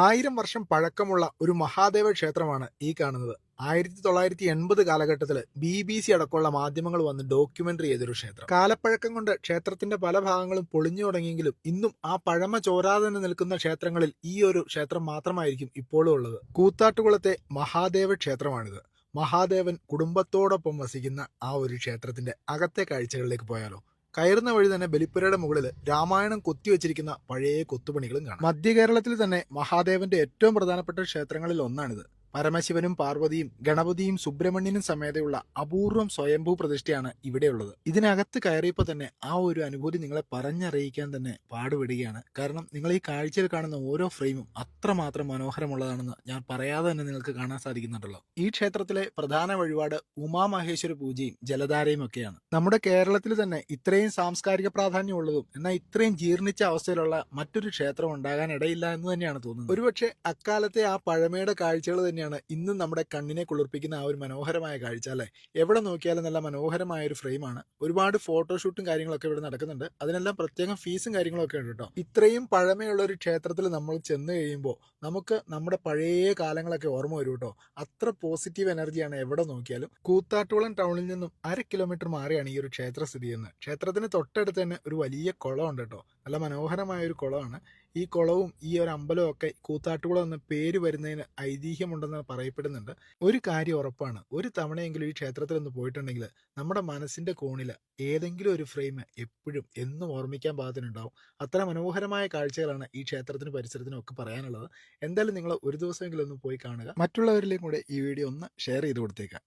ആയിരം വർഷം പഴക്കമുള്ള ഒരു മഹാദേവ ക്ഷേത്രമാണ് ഈ കാണുന്നത്. ആയിരത്തി തൊള്ളായിരത്തി എൺപത് കാലഘട്ടത്തിൽ ബി ബി സി അടക്കമുള്ള മാധ്യമങ്ങൾ വന്ന് ഡോക്യുമെന്ററി ചെയ്തൊരു ക്ഷേത്രം. കാലപ്പഴക്കം കൊണ്ട് ക്ഷേത്രത്തിന്റെ പല ഭാഗങ്ങളും പൊളിഞ്ഞു തുടങ്ങിയെങ്കിലും ഇന്നും ആ പഴമ ചോരാതെ നിൽക്കുന്ന ക്ഷേത്രങ്ങളിൽ ഈ ഒരു ക്ഷേത്രം മാത്രമായിരിക്കും ഇപ്പോഴും ഉള്ളത്. കൂത്താട്ടുകുളത്തെ മഹാദേവ ക്ഷേത്രമാണിത്. മഹാദേവൻ കുടുംബത്തോടൊപ്പം വസിക്കുന്ന ആ ഒരു ക്ഷേത്രത്തിന്റെ അകത്തെ കാഴ്ചകളിലേക്ക് പോയാലോ. കയറുന്ന വഴി തന്നെ ബലിപ്പുരയുടെ മുകളിൽ രാമായണം കൊത്തിവെച്ചിരിക്കുന്ന പഴയ കൊത്തുപണികളും കാണാം. മധ്യ കേരളത്തിൽ തന്നെ മഹാദേവന്റെ ഏറ്റവും പ്രധാനപ്പെട്ട ക്ഷേത്രങ്ങളിൽ ഒന്നാണിത്. പരമശിവനും പാർവതിയും ഗണപതിയും സുബ്രഹ്മണ്യനും സമേതയുള്ള അപൂർവം സ്വയംഭൂ പ്രതിഷ്ഠയാണ് ഇവിടെയുള്ളത്. ഇതിനകത്ത് കയറിയപ്പോൾ തന്നെ ആ ഒരു അനുഭൂതി നിങ്ങളെ പറഞ്ഞറിയിക്കാൻ തന്നെ പാടുപെടുകയാണ്. കാരണം നിങ്ങൾ ഈ കാഴ്ചയിൽ കാണുന്ന ഓരോ ഫ്രെയിമും അത്രമാത്രം മനോഹരമുള്ളതാണെന്ന് ഞാൻ പറയാതെ തന്നെ നിങ്ങൾക്ക് കാണാൻ സാധിക്കുന്നുണ്ടല്ലോ. ഈ ക്ഷേത്രത്തിലെ പ്രധാന വഴിപാട് ഉമാമഹേശ്വര പൂജയും ജലധാരയും ഒക്കെയാണ്. നമ്മുടെ കേരളത്തിൽ തന്നെ ഇത്രയും സാംസ്കാരിക പ്രാധാന്യമുള്ളതും എന്നാൽ ഇത്രയും ജീർണിച്ച അവസ്ഥയിലുള്ള മറ്റൊരു ക്ഷേത്രം ഉണ്ടാകാൻ ഇടയില്ല എന്ന് തന്നെയാണ് തോന്നുന്നത്. ഒരുപക്ഷെ അക്കാലത്തെ ആ പഴമയുടെ കാഴ്ചകൾ തന്നെയാണ് ഇന്നും നമ്മുടെ കണ്ണിനെ കുളിർപ്പിക്കുന്ന ആ ഒരു മനോഹരമായ കാഴ്ച അല്ലേ? എവിടെ നോക്കിയാലും നല്ല മനോഹരമായ ഒരു ഫ്രെയിമാണ് ഒരുപാട് ഫോട്ടോഷൂട്ടും കാര്യങ്ങളൊക്കെ ഇവിടെ നടക്കുന്നുണ്ട്. അതിനെല്ലാം പ്രത്യേകം ഫീസും കാര്യങ്ങളൊക്കെ ഉണ്ട് കേട്ടോ. ഇത്രയും പഴമയുള്ള ഒരു ക്ഷേത്രത്തിൽ നമ്മൾ ചെന്ന് കഴിയുമ്പോൾ നമുക്ക് നമ്മുടെ പഴയ കാലങ്ങളൊക്കെ ഓർമ്മ വരും കേട്ടോ. അത്ര പോസിറ്റീവ് എനർജിയാണ് എവിടെ നോക്കിയാലും. കൂത്താട്ടുകുളം ടൗണിൽ നിന്നും അര കിലോമീറ്റർ മാറിയാണ് ഈ ഒരു ക്ഷേത്ര സ്ഥിതി ചെയ്യുന്നത്. ക്ഷേത്രത്തിന് തൊട്ടടുത്ത് തന്നെ ഒരു വലിയ കുളമുണ്ട് കേട്ടോ. നല്ല മനോഹരമായ ഒരു കുളമാണ്. ഈ കുളവും ഈ ഒരു അമ്പലവും ഒക്കെ കൂത്താട്ടുകുളം എന്ന പേര് വരുന്നതിന് ഐതിഹ്യമുണ്ടെന്ന് പറയപ്പെടുന്നുണ്ട്. ഒരു കാര്യം ഉറപ്പാണ്. ഒരു തവണയെങ്കിലും ഈ ക്ഷേത്രത്തിൽ ഒന്ന് പോയിട്ടുണ്ടെങ്കിൽ നമ്മുടെ മനസ്സിന്റെ കോണിൽ ഏതെങ്കിലും ഒരു ഫ്രെയിം എപ്പോഴും എന്നും ഓർമ്മിക്കാൻ പാകത്തിനുണ്ടാവും. അത്ര മനോഹരമായ കാഴ്ചകളാണ് ഈ ക്ഷേത്രത്തിന് പരിസരത്തിനും ഒക്കെ പറയാനുള്ളത്. എന്തായാലും നിങ്ങൾ ഒരു ദിവസമെങ്കിലും ഒന്ന് പോയി കാണുക. മറ്റുള്ളവരിലേയും കൂടെ ഈ വീഡിയോ ഒന്ന് ഷെയർ ചെയ്ത് കൊടുത്തേക്കാം